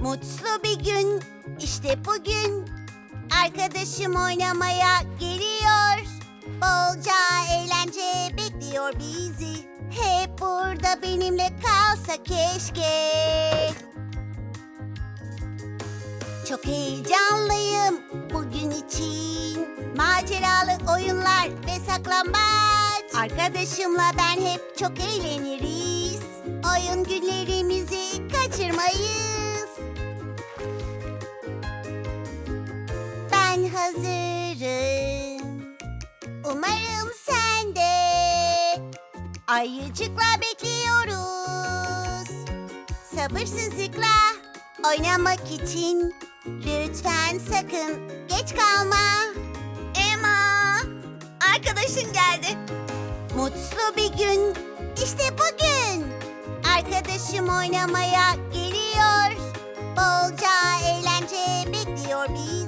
Mutlu bir gün, işte bugün. Arkadaşım oynamaya geliyor. Bolca eğlence bekliyor bizi. Hep burada benimle kalsa keşke. Çok heyecanlıyım bugün için. Maceralı oyunlar ve saklambaç. Arkadaşımla ben hep çok eğleniriz. Oyun günlerimizi kaçırmayız. Hazırım. Umarım sen de. Ayıcıkla bekliyoruz. Sabırsızlıkla oynamak için lütfen sakın geç kalma. Emma, arkadaşın geldi. Mutlu bir gün, işte bugün. Arkadaşım oynamaya geliyor. Bolca eğlence bekliyor bizi.